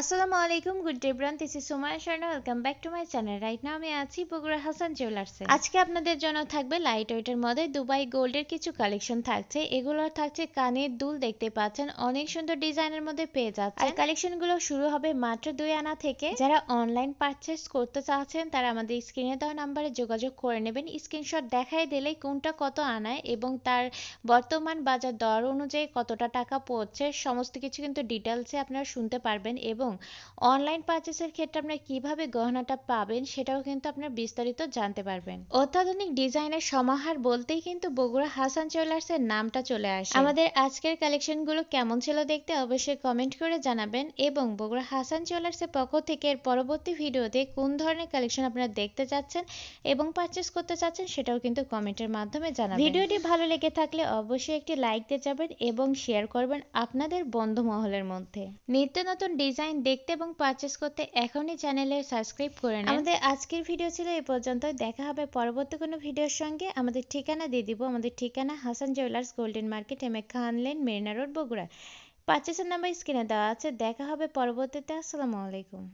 আসসালামু আলাইকুম good day bran this is Sumaya Sharma welcome back to my channel right now আমি আছি বগুড়া হাসান জুয়েলার্সে আজকে আপনাদের জন্য থাকবে লাইট ওয়েটের মধ্যে দুবাই গোল্ডের কিছু কালেকশন থাকছে। এগুলো থাকছে কানের দুল, দেখতে পাচ্ছেন। অনেক সুন্দর ডিজাইনের মধ্যে পেয়ে যাচ্ছে আর কালেকশনগুলো শুরু হবে মাত্র দুই আনা থেকে। যারা অনলাইন পারচেস করতে চাচ্ছেন, তারা আমাদের স্ক্রিনে দেওয়া নাম্বারে যোগাযোগ করে নেবেন। স্ক্রিনশট দেখাই দিলেই কোনটা কত আনায় এবং তার বর্তমান বাজার দর অনুযায়ী কতটা টাকা পড়ছে, সমস্ত কিছু কিন্তু ডিটেলসে আপনারা শুনতে পারবেন এবং এবং অনলাইন পারচেসের ক্ষেত্রে আপনারা কীভাবে গহনাটা পাবেন সেটাও কিন্তু আপনারা বিস্তারিত জানতে পারবেন। অত্যাধুনিক ডিজাইনের সমাহার বলতেই কিন্তু বগুড়া হাসান জুয়েলার্সের নামটা চলে আসে। আমাদের আজকের কালেকশনগুলো কেমন ছিল দেখতে অবশ্যই কমেন্ট করে জানাবেন এবং বগুড়া হাসান জুয়েলার্সের পক্ষ থেকে এর পরবর্তী ভিডিওতে কোন ধরনের কালেকশন আপনারা দেখতে চাচ্ছেন এবং পারচেস করতে চাচ্ছেন সেটাও কিন্তু কমেন্টের মাধ্যমে জানাবেন। ভিডিওটি ভালো লেগে থাকলে অবশ্যই একটি লাইক দিয়ে যাবেন এবং শেয়ার করবেন আপনাদের বন্ধু মহলের মধ্যে। নিত্য নতুন ডিজাইন দেখতে এবং পারচেস করতে এখনই চ্যানেলে সাবস্ক্রাইব করে নিন। আমাদের আজকের ভিডিও ছিল এই পর্যন্ত দেখা হবে পরবর্তী কোনো ভিডিওর সঙ্গে। আমাদের ঠিকানা দিয়ে দিব। আমাদের ঠিকানা Hasan jewellers golden market M A Khan lane Marina road Bogura পারচেসের number স্ক্রিনে দেওয়া আছে। দেখা হবে পরবর্তীতে। আসসালামু আলাইকুম।